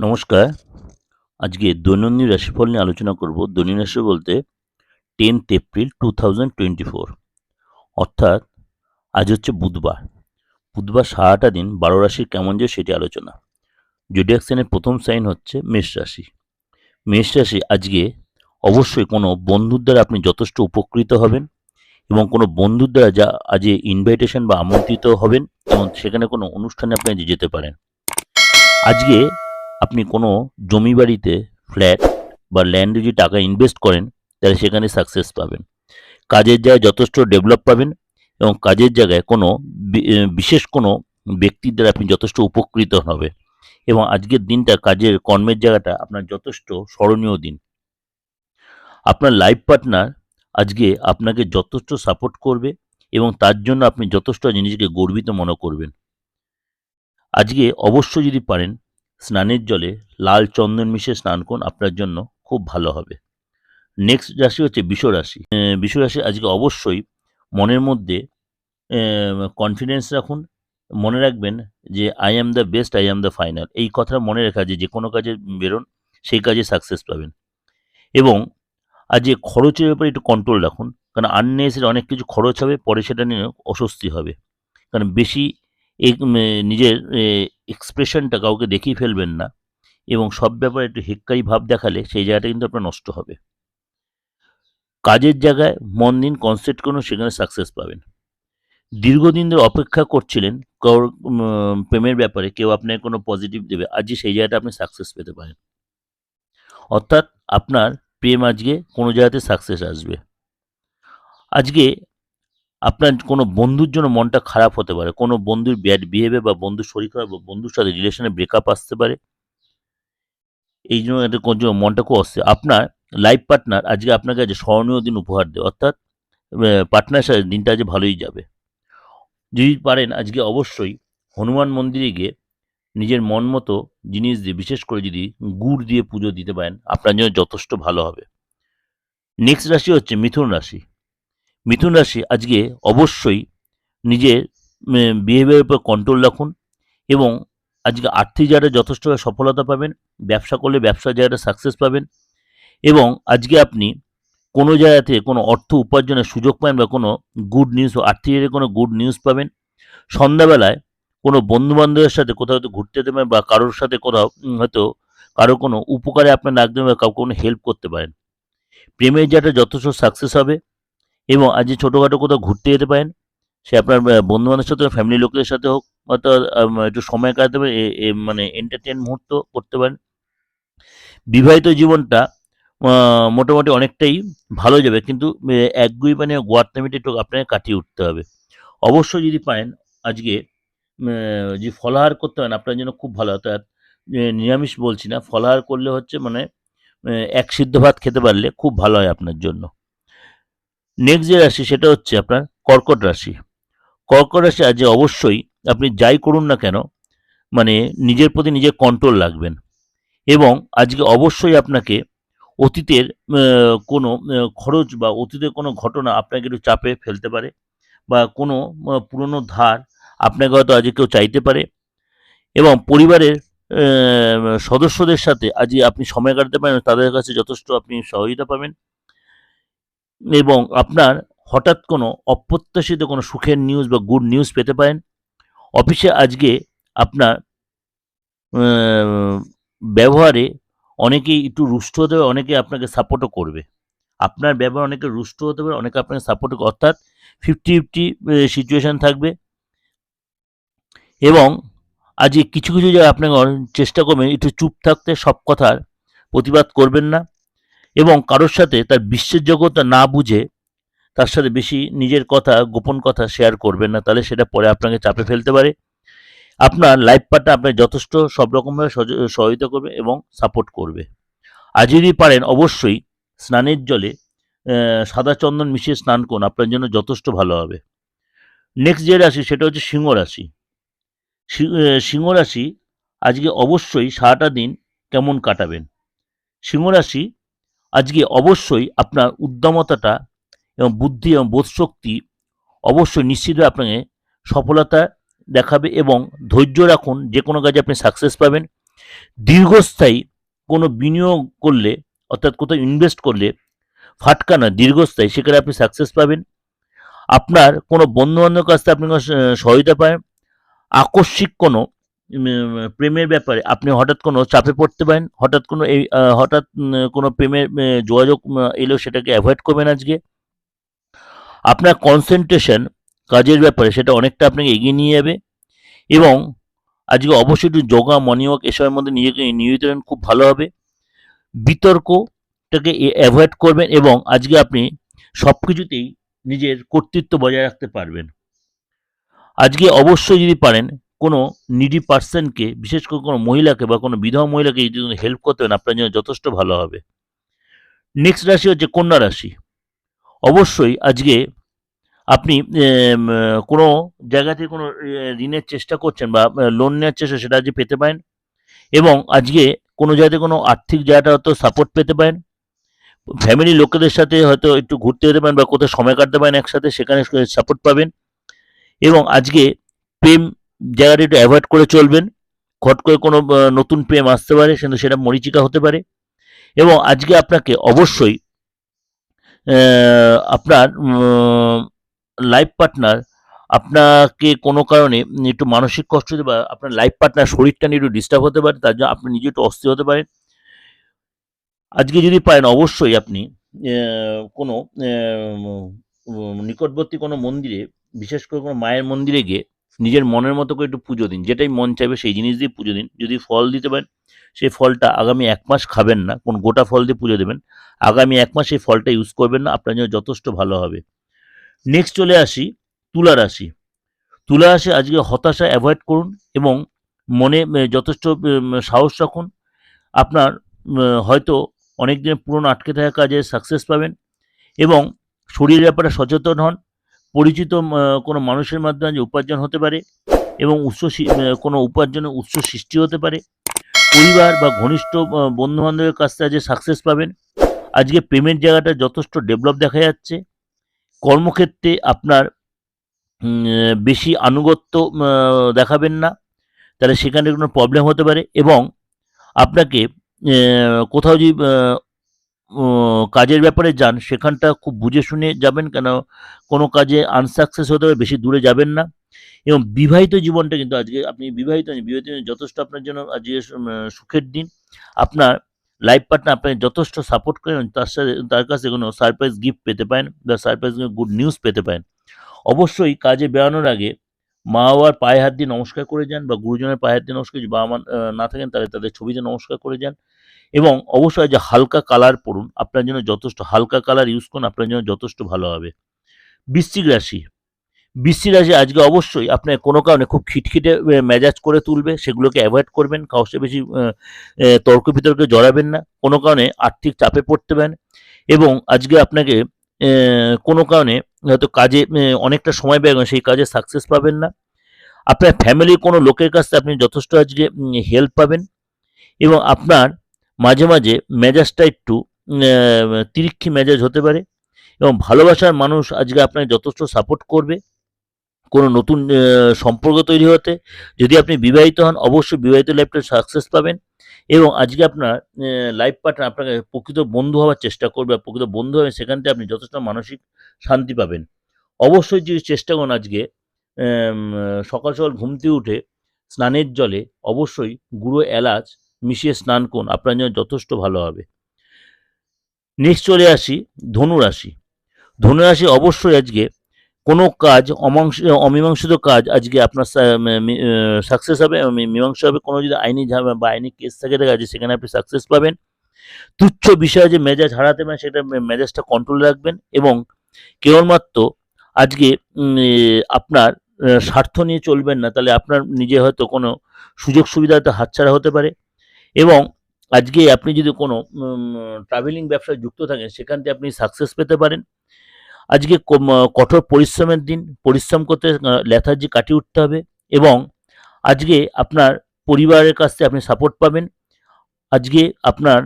নমস্কার। আজকে দৈনন্দিন রাশিফল নিয়ে আলোচনা করব। দৈনিক রাশি বলতে tenth April two thousand twenty four অর্থাৎ আজ হচ্ছে বুধবার। বুধবার সারাটা দিন বারো রাশির কেমন যায় সেটি আলোচনা। জোডিয়াক সাইনের প্রথম সাইন হচ্ছে মেষ রাশি। মেষ রাশি আজকে অবশ্যই কোনো বন্ধুর দ্বারা আপনি যথেষ্ট উপকৃত হবেন এবং কোনো বন্ধুর দ্বারা যা আজ ইনভাইটেশন বা আমন্ত্রিত হবেন এবং সেখানে কোনো অনুষ্ঠানে আপনি যেতে পারেন। আজকে আপনি কোনো জমি বাড়িতে ফ্ল্যাট বা ল্যান্ডে যদি টাকা ইনভেস্ট করেন, তাহলে সেখানে সাকসেস পাবেন। কাজের জায়গায় যথেষ্ট ডেভেলপ পাবেন এবং কাজের জায়গায় কোনো বিশেষ কোনো ব্যক্তির দ্বারা আপনি যথেষ্ট উপকৃত হবে এবং আজকের দিনটা কাজের কর্মের জায়গাটা আপনার যথেষ্ট স্মরণীয় দিন। আপনার লাইফ পার্টনার আজকে আপনাকে যথেষ্ট সাপোর্ট করবে এবং তার জন্য আপনি যথেষ্ট আজ নিজেকে গর্বিত মনে করবেন। আজকে অবশ্যই যদি পারেন স্নানের জলে লাল চন্দন মিশিয়ে স্নান করুন, আপনার জন্য খুব ভালো হবে। নেক্সট রাশি হচ্ছে বিষ রাশি। বিষ রাশি আজকে অবশ্যই মনের মধ্যে কনফিডেন্স রাখুন। মনে রাখবেন যে I am the best I am the final এই কথা মনে রাখা যে যে কোনো কাজে বেরোন, সেই কাজে সাকসেস পাবেন। এবং আজকে খরচের ব্যাপারে একটু কন্ট্রোল রাখুন। কারণ আননেসের অনেক কিছু খরচ হবে, পরে সেটা নিয়ে অস্বস্তি হবে। কারণ বেশি নিজের এক্সপ্রেশনটা কাউকে দেখিয়ে ফেলবেন না এবং সব ব্যাপারে একটু হেক্কারি ভাব দেখালে সেই জায়গাটা কিন্তু আপনার নষ্ট হবে। কাজের জায়গায় মন দিন কনসেন্ট্রেট করুন, সেখানে সাকসেস পাবেন। দীর্ঘদিন ধরে অপেক্ষা করছিলেন প্রেমের ব্যাপারে কেউ আপনাকে কোনো পজিটিভ দেবে আজকে সেই জায়গাটা আপনি সাকসেস পেতে পারেন। অর্থাৎ আপনার প্রেম আজকে কোনো জায়গাতে সাকসেস আসবে। আজকে আপনার কোনো বন্ধুর জন্য মনটা খারাপ হতে পারে। কোনো বন্ধুর ব্যাড বিহেভিয়ার বা বন্ধুর শরীর খারাপ বা বন্ধুর সাথে রিলেশনে ব্রেকআপ আসতে পারে। এই জন্য এটা কোন জন্য মনটা খুব অস্থির। আপনার লাইফ পার্টনার আজকে আপনার কাছে স্মরণীয় দিন উপহার দেয়, অর্থাৎ পার্টনার সাথে দিনটা আজ ভালোই যাবে। যদি পারেন আজকে অবশ্যই হনুমান মন্দিরে গিয়ে নিজের মন মতো জিনিস দিয়ে, বিশেষ করে যদি গুড় দিয়ে পুজো দিতে পারেন, আপনার জন্য যথেষ্ট ভালো হবে। নেক্সট রাশি হচ্ছে মিথুন রাশি। মিথুন রাশি আজকে অবশ্যই নিজের বিহেভিয়ারের উপর কন্ট্রোল রাখুন এবং আজকে আর্থিক জায়গাটা যথেষ্ট সফলতা পাবেন, ব্যবসা করলে ব্যবসার জায়গাটা সাকসেস পাবেন এবং আজকে আপনি কোনো জায়গাতে কোনো অর্থ উপার্জনের সুযোগ পাবেন বা কোনো গুড নিউজ আর্থিক জায়গায় কোনো গুড নিউজ পাবেন। সন্ধ্যাবেলায় কোনো বন্ধুবান্ধবের সাথে কোথাও হয়তো ঘুরতে যেতে পারেন বা কারোর সাথে কোথাও হয়তো কারও কোনো উপকারে আপনার লাগবে বা কাউকে কোনো হেল্প করতে পারেন। প্রেমের জায়গাটা যথেষ্ট সাকসেস হবে। এবং আজ যে ছোটোখাটো কোথাও ঘুরতে যেতে পারেন, সে আপনার বন্ধু বান্ধবের সাথে ফ্যামিলি লোকদের সাথে হোক, অর্থাৎ একটু সময় কাটাতে এ মানে এন্টারটেন মুহূর্ত করতে পারেন। বিবাহিত জীবনটা মোটামুটি অনেকটাই ভালো যাবে, কিন্তু একগুই মানে গোয়ার্তামিটা একটু আপনাকে কাটিয়ে উঠতে হবে। অবশ্যই যদি পারেন, আজকে যে ফলাহার করতে পারেন, আপনার জন্য খুব ভালো, অর্থাৎ নিরামিষ বলছি না ফলাহার করলে হচ্ছে মানে এক সিদ্ধ ভাত খেতে পারলে খুব ভালো হয় আপনার জন্য। নেক্সট যে রাশি সেটা হচ্ছে আপনার কর্কট রাশি। কর্কট রাশি আজ অবশ্যই আপনি যাই করুন না কেন মানে নিজের প্রতি নিজের কন্ট্রোল রাখবেন। এবং আজকে অবশ্যই আপনাকে অতীতের কোনো খরচ বা অতীতের কোনো ঘটনা আপনাকে একটু চাপে ফেলতে পারে বা কোনো পুরনো ধার আপনাকে হয়তো আজকে কেউ চাইতে পারে। এবং পরিবারের সদস্যদের সাথে আজকে আপনি সময় কাটাতে পারেন, তাদের কাছে যথেষ্ট আপনি সহযোগিতা পাবেন। এবং আপনার হঠাৎ কোনো অপ্রত্যাশিত কোনো সুখের নিউজ বা গুড নিউজ পেতে পারেন। অফিসে আজকে আপনার ব্যবহারে অনেকেই একটু রুষ্ট হতে পারে, অনেকে আপনাকে সাপোর্টও করবে। আপনার ব্যবহার অনেকে রুষ্ট হতে পারে, অনেকে আপনাকে সাপোর্ট অর্থাৎ ফিফটি ফিফটি সিচুয়েশান থাকবে। এবং আজকে কিছু কিছু জায়গায় আপনাকে চেষ্টা করবেন, একটু চুপ থাকতে, সব কথার প্রতিবাদ করবেন না। এবং কারোর সাথে তার বিশ্বাসযোগ্যতা না বুঝে তার সাথে বেশি নিজের কথা, গোপন কথা শেয়ার করবেন না, তাহলে সেটা পরে আপনাকে চাপে ফেলতে পারে। আপনার লাইফ পার্টনার আপনার যথেষ্ট সব রকমভাবে সহযোগিতা করবে এবং সাপোর্ট করবে। আর যদি পারেন, অবশ্যই স্নানের জলে সাদা চন্দন মিশিয়ে স্নান করুন, আপনার জন্য যথেষ্ট ভালো হবে। নেক্সট যে রাশি, সেটা হচ্ছে সিংহ রাশি। সিংহ রাশি, আজকে অবশ্যই সারাটা দিন কেমন কাটাবেন? সিংহ রাশি আজকে অবশ্যই আপনার উদ্যমতাটা এবং বুদ্ধি এবং বোধশক্তি অবশ্যই নিশ্চিতভাবে আপনাকে সফলতা দেখাবে এবং ধৈর্য রাখুন, যে কোনো কাজে আপনি সাকসেস পাবেন। দীর্ঘস্থায়ী কোনো বিনিয়োগ করলে, অর্থাৎ কোথাও ইনভেস্ট করলে, ফাটকা না দীর্ঘস্থায়ী, সেখানে আপনি সাকসেস পাবেন। আপনার কোনো বন্ধুবান্ধবের কাছ থেকে আপনি সহায়তা পাবেন। আকস্মিক কোনো প্রেমের ব্যাপারে। আপনি হঠাৎ কোনো চাপে পড়তে পারেন, হঠাৎ কোনো এই হঠাৎ কোনো প্রেমের যোগাযোগ এলেও সেটাকে অ্যাভয়েড করবেন আজকে। আপনার কনসেন্ট্রেশন কাজের ব্যাপারে সেটা অনেকটা আপনাকে এগিয়ে নিয়ে যাবে এবং আজকে অবশ্যই একটু যোগা মর্নিং ওয়াক এসবের মধ্যে নিজেকে নিয়োজিত করেন খুব ভালো হবে। বিতর্কটাকে অ্যাভয়েড করবেন এবং আজকে আপনি সব কিছুতেই নিজের কর্তৃত্ব বজায় রাখতে পারবেন। আজকে অবশ্যই যদি পারেন কোনো নিডি পার্সনকে বিশেষ করে কোনো মহিলাকে বা কোনো বিধবা মহিলাকে যদি হেল্প করতে পারেন আপনার জন্য যথেষ্ট ভালো হবে। নেক্সট রাশি হচ্ছে কন্যা রাশি। অবশ্যই আজকে আপনি কোনো জায়গা থেকে কোনো ঋণের চেষ্টা করছেন বা লোন নেওয়ার চেষ্টা সেটা আজকে পেতে পারেন এবং আজকে কোনো জায়গাতে কোনো আর্থিক জায়গাটা হয়তো সাপোর্ট পেতে পারেন। ফ্যামিলি লোকেদের সাথে হয়তো একটু ঘুরতে যেতে পারেন বা কোথাও সময় কাটতে পারেন একসাথে, সেখানে সাপোর্ট পাবেন এবং আজকে প্রেম জায়গাটা একটু অ্যাভয়েড করে চলবেন। খট করে কোনো নতুন প্রেম আসতে পারে কিন্তু সেটা মরিচিকা হতে পারে। এবং আজকে আপনাকে অবশ্যই আপনার লাইফ পার্টনার আপনাকে কোনো কারণে একটু মানসিক কষ্ট হতে পারে, আপনার লাইফ পার্টনার শরীরটা নিয়ে একটু ডিস্টার্ব হতে পারে, তার জন্য আপনি নিজে একটু অস্থির হতে পারেন। আজকে যদি পারেন, অবশ্যই আপনি কোনো নিকটবর্তী কোনো মন্দিরে, বিশেষ করে কোনো মায়ের মন্দিরে গিয়ে নিজের মনের মতো করে একটু পুজো দিন। যেটাই মন চাইবে সেই জিনিস দিয়ে পুজো দিন। যদি ফল দিতে পারেন, সেই ফলটা আগামী এক মাস খাবেন না, কোন গোটা ফল দিয়ে পুজো দেবেন। আগামী এক মাস সেই ফলটা ইউজ করবেন না, আপনার জন্য যথেষ্ট ভালো হবে। নেক্সট চলে আসি, তুলা রাশি। তুলা রাশি আজকে হতাশা অ্যাভয়েড করুন এবং মনে যথেষ্ট সাহস রাখুন। আপনার হয়তো অনেক দিনের পুরনো আটকে থাকা কাজে সাকসেস পাবেন এবং শরীরের ব্যাপারে সচেতন হন। পরিচিত কোনো মানুষের মাধ্যমে যে উপার্জন হতে পারে এবং উৎস কোনো উপার্জনের উৎস সৃষ্টি হতে পারে। পরিবার বা ঘনিষ্ঠ বন্ধু বান্ধবের কাছ থেকে যে সাকসেস পাবেন। আজকে পেমেন্ট জায়গাটা যথেষ্ট ডেভেলপ দেখা যাচ্ছে। কর্মক্ষেত্রে আপনার বেশি আনুগত্য দেখাবেন না। তাহলে সেখানে কোনো প্রবলেম হতে পারে এবং আপনাকে কোথাও যদি কাজের ব্যাপারে যান, সেখানটা খুব বুঝে শুনে যাবেন, কেন কোনো কাজে আনসাকসেস হতে হবে, বেশি দূরে যাবেন না। এবং বিবাহিত জীবনটা কিন্তু আজকে, আপনি বিবাহিত বিবাহিত যথেষ্ট আপনার জন্য আজকে সুখের দিন। আপনার লাইফ পার্টনার আপনাকে যথেষ্ট সাপোর্ট করেন তার সাথে, তার কাছে কোনো সারপ্রাইজ গিফট পেতে পারেন বা সারপ্রাইজ গুড নিউজ পেতে পারেন। অবশ্যই কাজে বেরোনোর আগে মা বাবার পায়ে হাত দিয়ে নমস্কার করে যান বা গুরুজনের পায়ে হাত দিয়ে নমস্কার, যদি বাবা মা না থাকেন তাহলে তাদের ছবিতে নমস্কার করে যান। এবং অবশ্যই যে হালকা কালার পরুন, আপনার জন্য যথেষ্ট, হালকা কালার ইউজ করুন, আপনার জন্য যথেষ্ট ভালো হবে। বৃশ্চিক রাশি বৃশ্চিক রাশি আজকে অবশ্যই আপনার কোনো কারণে খুব খিটখিটে মেজাজ করে তুলবে, সেগুলোকে অ্যাভয়েড করবেন সাথে বেশি তর্ক বিতর্কে জড়াবেন না, কোনো কারণে আর্থিক চাপে পড়তে পারেন এবং আজকে আপনাকে কোনো কারণে হয়তো কাজে অনেকটা সময় ব্যয় সেই কাজে সাকসেস পাবেন না। আপনার ফ্যামিলির কোনো লোকের কাছ থেকে আপনি যথেষ্ট আজকে হেল্প পাবেন এবং আপনার মাঝে মাঝে মেজাজটা একটু তিরিক্ষি মেজাজ হতে পারে এবং ভালোবাসার মানুষ আজকে আপনাকে যথেষ্ট সাপোর্ট করবে। কোনো নতুন সম্পর্ক তৈরি হতে। যদি আপনি বিবাহিত হন, অবশ্যই বিবাহিত লাইফটা সাকসেস পাবেন এবং আজকে আপনার লাইফ পার্টনার আপনাকে প্রকৃত বন্ধু হওয়ার চেষ্টা করবে প্রকৃত বন্ধু হবে সেখান থেকে আপনি যথেষ্ট মানসিক শান্তি পাবেন। অবশ্যই যদি চেষ্টা করুন আজকে সকাল সকাল ঘুমতে উঠে, স্নানের জলে অবশ্যই গুঁড়ো এলাচ মিশিয়ে স্নান করুন, আপনার জন্য যথেষ্ট ভালো হবে। নেক্সট চলে আসি ধনু রাশি ধনু রাশি অবশ্যই আজকে কোনো কাজ অমাংস, অমীমাংসিত কাজ আজকে আপনার সাকসেস হবে মীমাংসা হবে, কোনো যদি আইনি ঝামেলা বা আইনি কেস থাকে যাচ্ছে সেখানে আপনি সাকসেস পাবেন। তুচ্ছ বিষয়ে যে মেজাজ হারাতে পারেন, সেটা মেজাজটা কন্ট্রোল রাখবেন এবং কেবলমাত্র আজকে আপনার স্বার্থ নিয়ে চলবেন না, তাহলে আপনার নিজে হয়তো কোনো সুযোগ সুবিধাতে হাতছাড়া হতে পারে। এবং আজকে আপনি যদি কোনো ট্রাভেলিং ব্যবসায় যুক্ত থাকেন, সেখান থেকে আপনি সাকসেস পেতে পারেন। আজকে কঠোর পরিশ্রমের দিন, পরিশ্রম করতে লেথার্জি কাটিয়ে উঠতে হবে এবং আজকে আপনার পরিবারের কাছ থেকে আপনি সাপোর্ট পাবেন। আজকে আপনার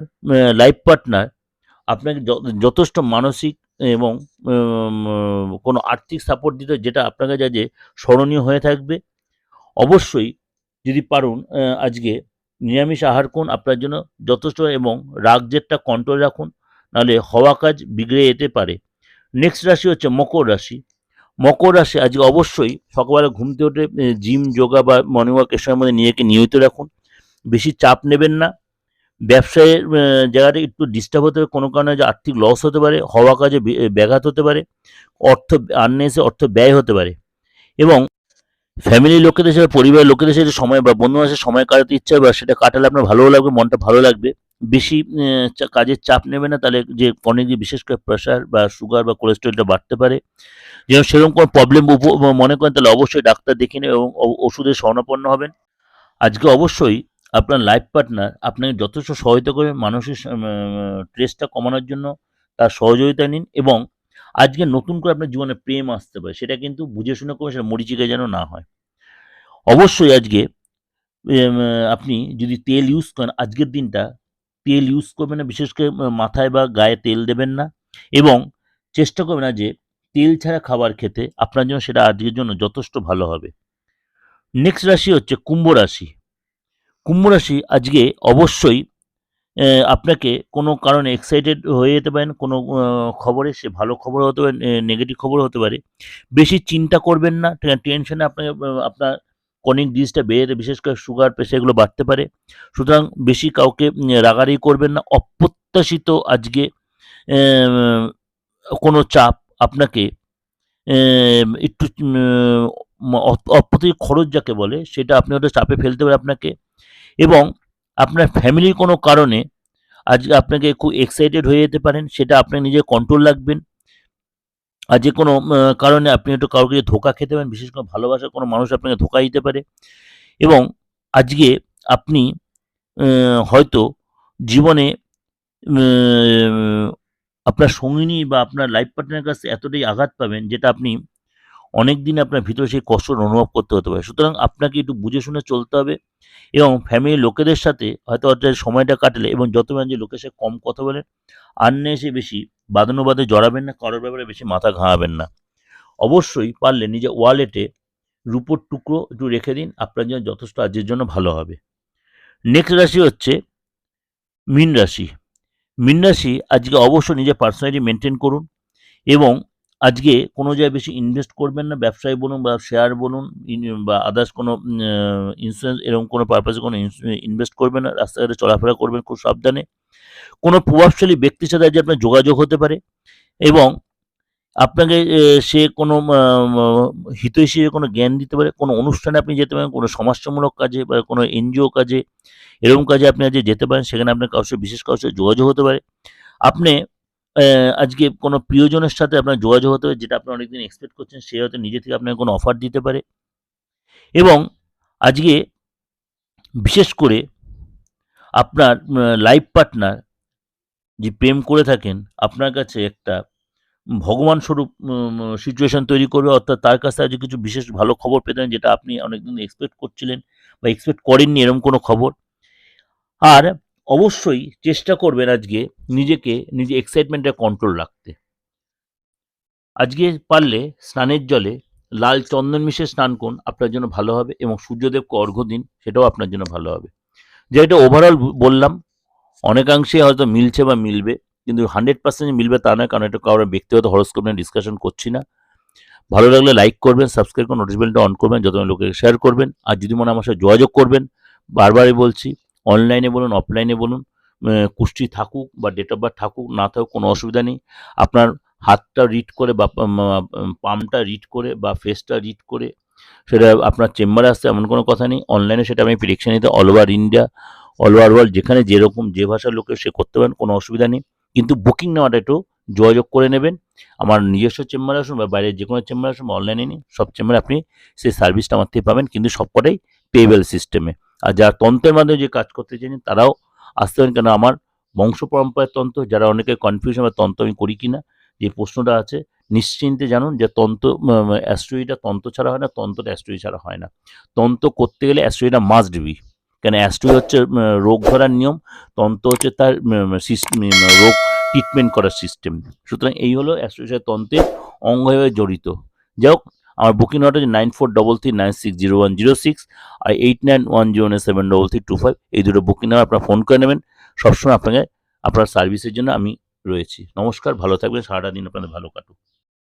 লাইফ পার্টনার আপনাকে যথেষ্ট মানসিক এবং কোনো আর্থিক সাপোর্ট দিতে, যেটা আপনাকে যা, যে স্মরণীয় হয়ে থাকবে। অবশ্যই যদি পারুন আজকে নিরামিষ আহার করুন, আপনার জন্য যথেষ্ট এবং রাগ জেটটা কন্ট্রোল রাখুন, নাহলে হওয়া কাজ বিগড়ে যেতে পারে। নেক্সট রাশি হচ্ছে মকর রাশি। মকর রাশি আজকে অবশ্যই সকালবেলা ঘুমতে উঠে জিম যোগা বা মর্নিং ওয়াক এসবের মধ্যে নিজেকে নিয়মিত রাখুন। বেশি চাপ নেবেন না। ব্যবসায়ের জায়গাটা একটু ডিস্টার্ব হতে পারে কোনো কারণে যে আর্থিক লস হতে পারে, হওয়া কাজে ব্যাঘাত হতে পারে, অর্থ আননেসে অর্থ ব্যয় হতে পারে। এবং ফ্যামিলির লোকেদের সাথে পরিবারের লোকেদের সাথে সময় বা বন্ধু সাথে সময় কাটাতে ইচ্ছা বা সেটা কাটালে আপনার ভালোও লাগবে, মনটা ভালো লাগবে। বেশি কাজের চাপ নেবে না, তাহলে যে অনেক বিশেষ করে প্রেশার বা সুগার বা কোলেস্ট্রলটা বাড়তে পারে। যেন সেরকম কোনো প্রবলেম মনে করেন, তাহলে অবশ্যই ডাক্তার দেখে নেবেন এবং ও- ওষুধের শরণাপন্ন হবেন। আজকে অবশ্যই আপনার লাইফ পার্টনার আপনাকে যথেষ্ট সহায়তা করে মানসিক স্ট্রেসটা কমানোর জন্য। তার সহযোগিতা নিন এবং আজকে নতুন করে আপনার জীবনে প্রেম আসতে পারে, সেটা কিন্তু বুঝে শুনে করবেন, সেটা মরিচিকা যেন না হয়। অবশ্যই আজকে আপনি যদি তেল ইউজ করেন, আজকের দিনটা তেল ইউজ করবেন না, বিশেষ করে মাথায় বা গায়ে তেল দেবেন না এবং চেষ্টা করবেন না যে তেল ছাড়া খাবার খেতে আপনার জন্য সেটা আজকের জন্য যথেষ্ট ভালো হবে। নেক্সট রাশি হচ্ছে কুম্ভ রাশি। কুম্ভ রাশি আজকে অবশ্যই আপনাকে কোনো কারণে এক্সাইটেড হয়ে যেতে পারেন কোনো খবরে সে ভালো খবর হতে পারে নেগেটিভ খবর হতে পারে বেশি চিন্তা করবেন না টেনশনে আপনাকে আপনার কনিক ডিজটা বেড়ে বিশেষ করে সুগার প্রেশার এগুলো বাড়তে পারে সুতরাং বেশি কাউকে উম, রাগারাগি করবেন না অপ্রত্যাশিত আজকে কোনো চাপ আপনাকে একটু উম, অ- অপ্রত্যাশিত খরচ যাকে বলে সেটা আপনি হয়তো চাপে ফেলতে পারে আপনাকে এবং আপনার ফ্যামিলির কোনো কারণে আজকে আপনাকে খুব এক্সাইটেড হয়ে যেতে পারেন, সেটা আপনি নিজে কন্ট্রোল রাখবেন। আর যে কোনো কারণে আপনি একটু কাউকে ধোকা খেতে পারেন, বিশেষ করে ভালোবাসার কোনো মানুষ আপনাকে ধোকা দিতে পারে। এবং আজকে আপনি হয়তো জীবনে আপনার সঙ্গিনী বা আপনার লাইফ পার্টনারের কাছে এতটাই আঘাত পাবেন, যেটা আপনি অনেক দিন আপনার ভিতরে সেই কষ্ট অনুভব করতে হতে পারে। সুতরাং আপনাকে একটু বুঝে শুনে চলতে হবে এবং ফ্যামিলির লোকেদের সাথে হয়তো হয়তো সময়টা কাটলে এবং যত যে লোকের সাথে কম কথা বলেন আর এসে বেশি বাদানুবাদে জড়াবেন না, কারোর ব্যাপারে বেশি মাথা ঘামাবেন না। অবশ্যই পারলে নিজের ওয়ালেটে রূপোর টুকরো একটু রেখে দিন, আপনার জন্য যথেষ্ট আজের জন্য ভালো হবে। নেক্সট রাশি হচ্ছে মীন রাশি। মীন রাশি আজকে অবশ্যই নিজের পার্সোনালিটি মেনটেন করুন এবং আজকে কোনো জায়গায় বেশি ইনভেস্ট করবেন না, ব্যবসায় বলুন বা শেয়ার বলুন বা আদার্স কোনো ইন্স্যুরেন্স এরকম কোনো পারপাসে কোনো ইনভেস্ট করবেন না রাস্তাঘাটে চলাফেরা করবেন খুব সাবধানে। কোনো প্রভাবশালী ব্যক্তির সাথে আজকে আপনার যোগাযোগ হতে পারে এবং আপনাকে সে কোনো হিত হিসেবে কোনো জ্ঞান দিতে পারে, কোনো অনুষ্ঠানে আপনি যেতে পারেন, কোনো সমাজসমূলক কাজে বা কোনো এনজিও কাজে, এরকম কাজে আপনি আজকে যেতে পারেন, সেখানে আপনার কারোর বিশেষ কারোর যোগাযোগ হতে পারে। আপনি আজকে কোনো প্রিয়জনের সাথে আপনার যোগাযোগ হতে পারে, যেটা আপনি অনেকদিন এক্সপেক্ট করছেন, সে হয়তো নিজে থেকে আপনাকে কোনো অফার দিতে পারে। এবং আজকে বিশেষ করে আপনার লাইফ পার্টনার যে প্রেম করে থাকেন, আপনার কাছে একটা ভগবান স্বরূপ সিচুয়েশন তৈরি করবে, অর্থাৎ তার কাছে আজকে কিছু বিশেষ ভালো খবর পেতেন যেটা আপনি অনেকদিন এক্সপেক্ট করছিলেন বা এক্সপেক্ট করেননি এরকম কোনো খবর। আর অবশ্যই চেষ্টা করবেন আজকে নিজেকে, নিজে এক্সাইটমেন্টে কন্ট্রোল রাখতে। আজকে পারলে স্নানের জলে লাল চন্দন মিশে স্নান করুন, আপনার জন্য ভালো হবে এবং সূর্যদেবকে অর্ঘ্য দিন, সেটাও আপনার জন্য ভালো হবে। যেটা ওভারঅল বললাম, অনেকাংশে হয়তো মিলছে বা মিলবে, কিন্তু হান্ড্রেড পার্সেন্ট মিলবে তা নয়, কারণ এটা কারোর ব্যক্তিগত হরস্কোপ নিয়ে ডিসকাশন করছি না। ভালো লাগলে লাইক করবেন সাবস্ক্রাইব করে নোটিফিকেশনটা অন করবেন যত লোকে শেয়ার করবেন, আর যদি মনে আমার সাথে যোগাযোগ করবেন, বারবারই বলছি অনলাইনে বলুন অফলাইনে বলুন কুষ্টি থাকুক বা ডেট অফ বার্থ থাকুক, না থাকুক, কোনো অসুবিধা নেই। আপনার হাতটা রিড করে বা পামটা রিড করে বা ফেসটা রিড করে, সেটা আপনার চেম্বারে আসতে এমন কোনো কথা নেই। অনলাইনে সেটা আমি প্রিডিকশন নিতে all over India all over world যেখানে যেরকম যে ভাষার লোকের সে করতে পারেন, কোনো অসুবিধা নেই। কিন্তু বুকিং নেওয়াটা একটু যোগাযোগ করে নেবেন। আমার নিজস্ব চেম্বারে আসুন বা বাইরের যে কোনো চেম্বারে আসুন অনলাইনে নিন, সব চেম্বারে আপনি সেই সার্ভিসটা আমার থেকে পাবেন। কিন্তু সবকটাই পেবেল সিস্টেমে আর যারা তন্ত্রের মাধ্যমে যে কাজ করতে চান তারাও আসতে পারেন। কেন আমার বংশ পরম্পরার তন্ত্র, যারা অনেকে কনফিউশন বা তন্ত্র আমি করি কি না যে প্রশ্নটা আছে, নিশ্চিন্তে জানুন যে তন্ত্র অ্যাস্ট্রোইটা তন্ত্র ছাড়া হয় না, তন্ত্রটা অ্যাস্ট্রোই ছাড়া হয় না। তন্ত্র করতে গেলে অ্যাস্ট্রোইটা মাস্ট বি কেন অ্যাস্ট্রোই হচ্ছে রোগ ধরার নিয়ম, তন্ত্র হচ্ছে তার রোগ ট্রিটমেন্ট করার সিস্টেম সুতরাং এই হলো অ্যাস্ট্রোই তন্ত্রের অঙ্গ জড়িত। যাই হোক আমার বুকিং নাম্বার হচ্ছে nine four double three nine six zero one zero six আর eight nine one zero nine seven double three two five এই দুটো বুকিং নাম্বার আপনারা ফোন করে নেবেন। সবসময় আপনাকে আপনার সার্ভিসের জন্য আমি রয়েছি। নমস্কার, ভালো থাকবেন, সারাটা দিন আপনাদের ভালো কাটুক।